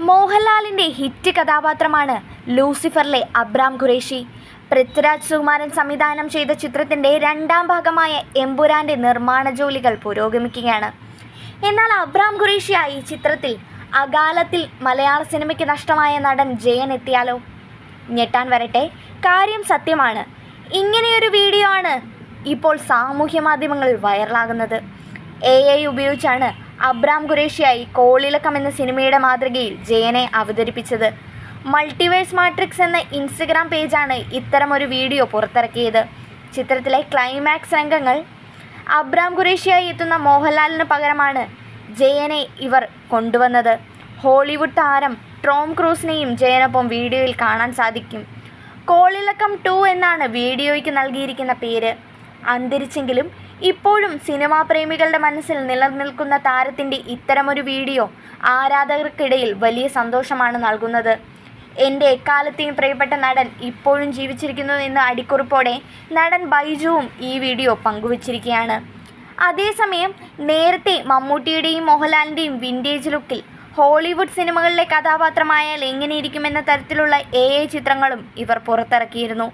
മോഹൻലാലിന്റെ ഹിറ്റ് കഥാപാത്രമാണ് ലൂസിഫറിലെ അബ്രാം ഖുറേഷി. പൃഥ്വിരാജ് സുകുമാരൻ സംവിധാനം ചെയ്ത ചിത്രത്തിന്റെ രണ്ടാം ഭാഗമായ എമ്പുരാന്റെ നിർമ്മാണ ജോലികൾ പുരോഗമിക്കുകയാണ്. എന്നാൽ അബ്രാം ഖുറേഷിയായി ചിത്രത്തിൽ അകാലത്തിൽ മലയാള സിനിമയ്ക്ക് നഷ്ടമായ നടൻ ജയൻ എത്തിയാലോ? ഞെട്ടാൻ വരട്ടെ. കാര്യം സത്യമാണ്. ഇങ്ങനെയൊരു വീഡിയോ ആണ് ഇപ്പോൾ സാമൂഹ്യ മാധ്യമങ്ങളിൽ വൈറലാകുന്നത്. എ ഐ ഉപയോഗിച്ചാണ് അബ്രാം ഖുറേഷിയായി കോളിളക്കം എന്ന സിനിമയുടെ മാതൃകയിൽ ജയനെ അവതരിപ്പിച്ചത്. മൾട്ടിവേഴ്സ് മാട്രിക്സ് എന്ന ഇൻസ്റ്റഗ്രാം പേജാണ് ഇത്തരമൊരു വീഡിയോ പുറത്തിറക്കിയത്. ചിത്രത്തിലെ ക്ലൈമാക്സ് രംഗങ്ങൾ അബ്രാം ഖുറേഷിയായി എത്തുന്ന മോഹൻലാലിന് പകരമാണ് ജയനെ ഇവർ കൊണ്ടുവന്നത്. ഹോളിവുഡ് താരം ട്രോം ക്രൂസിനെയും ജയനൊപ്പം വീഡിയോയിൽ കാണാൻ സാധിക്കും. കോളിളക്കം ടു എന്നാണ് വീഡിയോയ്ക്ക് നൽകിയിരിക്കുന്ന പേര്. അന്തരിച്ചെങ്കിലും ഇപ്പോഴും സിനിമാ പ്രേമികളുടെ മനസ്സിൽ നിലനിൽക്കുന്ന താരത്തിന്റെ ഇത്തരമൊരു വീഡിയോ ആരാധകർക്കിടയിൽ വലിയ സന്തോഷമാണ് നൽകുന്നത്. എന്റെ എക്കാലത്തെയും പ്രിയപ്പെട്ട നടൻ ഇപ്പോഴും ജീവിച്ചിരിക്കുന്നു എന്ന അടിക്കുറിപ്പോടെ നടൻ ബൈജുവും ഈ വീഡിയോ പങ്കുവച്ചിരിക്കുകയാണ്. അതേസമയം നേരത്തെ മമ്മൂട്ടിയുടെയും മോഹൻലാലിന്റെയും വിന്റേജ് ലുക്കിൽ ഹോളിവുഡ് സിനിമകളിലെ കഥാപാത്രമായാൽ എങ്ങനെയിരിക്കുമെന്ന തരത്തിലുള്ള എ ചിത്രങ്ങളും ഇവർ പുറത്തിറക്കിയിരുന്നു.